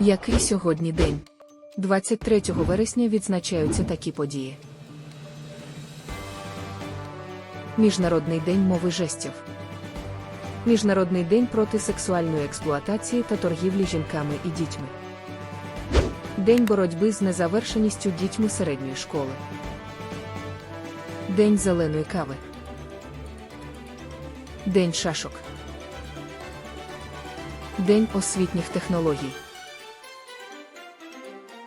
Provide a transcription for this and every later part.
Який сьогодні день? 23 вересня відзначаються такі події. Міжнародний день мови жестів. Міжнародний день проти сексуальної експлуатації та торгівлі жінками і дітьми. День боротьби з незавершеністю дітьми середньої школи. День зеленої кави. День шашок. День освітніх технологій.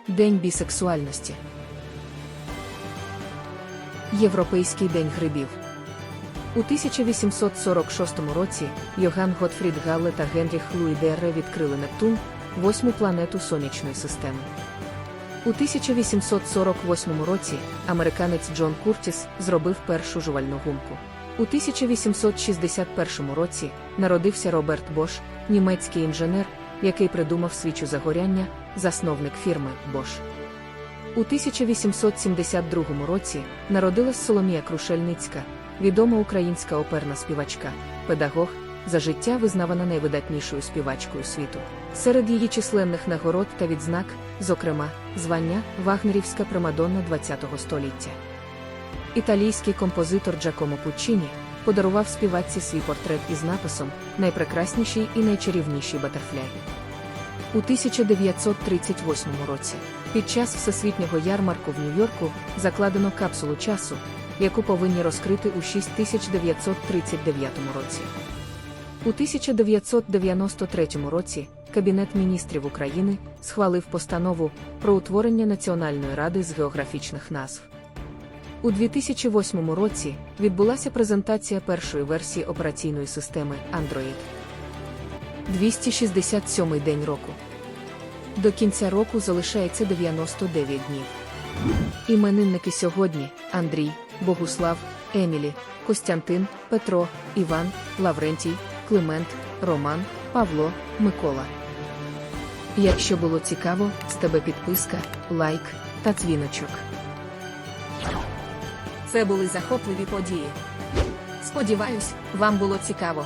День бісексуальності. Європейський день грибів. У 1846 році Йоган Готфрід Галле та Генріх Луї Дерре відкрили Нептун, восьму планету сонячної системи. У 1848 році американець Джон Куртіс зробив першу жувальну гумку. У 1861 році народився Роберт Бош, німецький інженер, який придумав свічу загоряння, засновник фірми Бош. У 1872 році народилась Соломія Крушельницька, відома українська оперна співачка, педагог, за життя визнавана найвидатнішою співачкою світу. Серед її численних нагород та відзнак, зокрема, звання Вагнерівська примадонна ХХ століття. Італійський композитор Джакомо Пуччіні подарував співачці свій портрет із написом Найпрекрасніший і найчарівніший батерфляй. У 1938 році, під час всесвітнього ярмарку в Нью-Йорку, закладено капсулу часу, яку повинні розкрити у 6939 році. У 1993 році Кабінет міністрів України схвалив постанову про утворення Національної ради з географічних назв. У 2008 році відбулася презентація першої версії операційної системи Android. 267 день року. До кінця року залишається 99 днів. Іменинники сьогодні Андрій, Богуслав, Емілі, Костянтин, Петро, Іван, Лаврентій, Климент, Роман, Павло, Микола. Якщо було цікаво, з тебе підписка, лайк та дзвіночок. Це були захопливі події. Сподіваюсь, вам було цікаво.